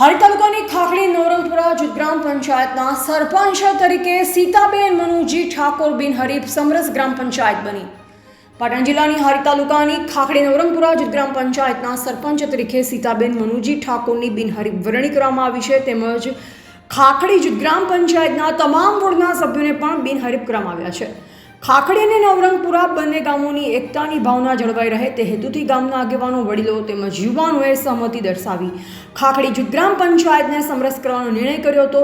હારી તાલુકાની ખાખડી નવરંગપુરા જૂથ ગ્રામ પંચાયતના સરપંચ તરીકે સીતાબેન મનુજી ઠાકોર બિન હરીફ સમરસ ગ્રામ પંચાયત બની. પાટણ જિલ્લાની હારી તાલુકાની ખાખડી નવરંગપુરા જૂથ ગ્રામ પંચાયતના સરપંચ તરીકે સીતાબેન મનુજી ઠાકોરની બિનહરીફ વરણી કરવામાં આવી છે. તેમજ ખાખડી જૂથ ગ્રામ પંચાયતના તમામ વોર્ડના સભ્યોને પણ બિનહરીફ કરવામાં આવ્યા છે. ખાખડી અને નવરંગપુરા બંને ગામોની એકતાની ભાવના જળવાઈ રહે તે હેતુથી ગામના આગેવાનો, વડીલો તેમજ યુવાનોએ સહમતિ દર્શાવી. ખાખડી જૂથ ગ્રામ પંચાયતને સમરસ કરવાનો નિર્ણય કર્યો હતો.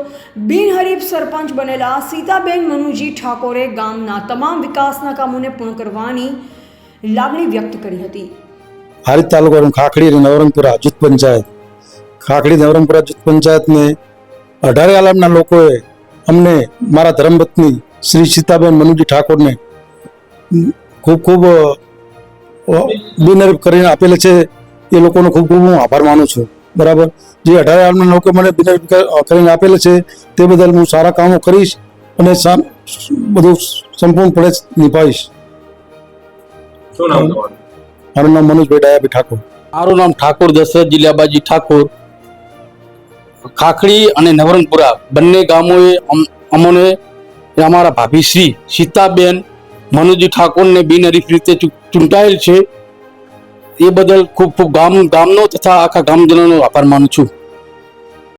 બિનહરીફ સરપંચ બનેલા સીતાબેન મનુજી ઠાકોરે ગામના તમામ વિકાસના કામોને પૂર્ણ કરવાની લાગણી વ્યક્ત કરી હતી. હારીજ તાલુકાનું ખાખડી અને નવરંગપુરા જૂથ પંચાયત. ખાખડી, નવરંગપુરા જૂથ પંચાયતને અઢારે આલામના લોકોએ અમને મારા ધર્મપત્ની શ્રી સીતાબેન મનુજી ઠાકોરને ખૂબ ખૂબ બિનહરીફ કરીને આપેલ છે. એ લોકોનો ખૂબ ખૂબ હું આભાર માનું છું. બરાબર? જે અઢાર આલમના લોકો મને બિનહરીફ કરીને આપેલ છે તે બદલ હું સારા કામો કરીશ અને બધું સંપૂર્ણપણે નિભાવીશ. મારું નામ મનોજભાઈ ડાયાભાઈ ઠાકોર. મારું નામ ઠાકોર દશરથ જિલ્લાબાજી ઠાકોર. ખાખડી અને નવરંગપુરા બંને ગામોએ અમ- અમારા ભાભી શ્રી સીતાબેન મનોજી ઠાકોરને બિનહરીફ રીતે ચૂંટાયેલ છે. એ બદલ ખૂબ ખૂબ ગામ, ગામનો તથા આખા ગામજનોનો આભાર માનું છું.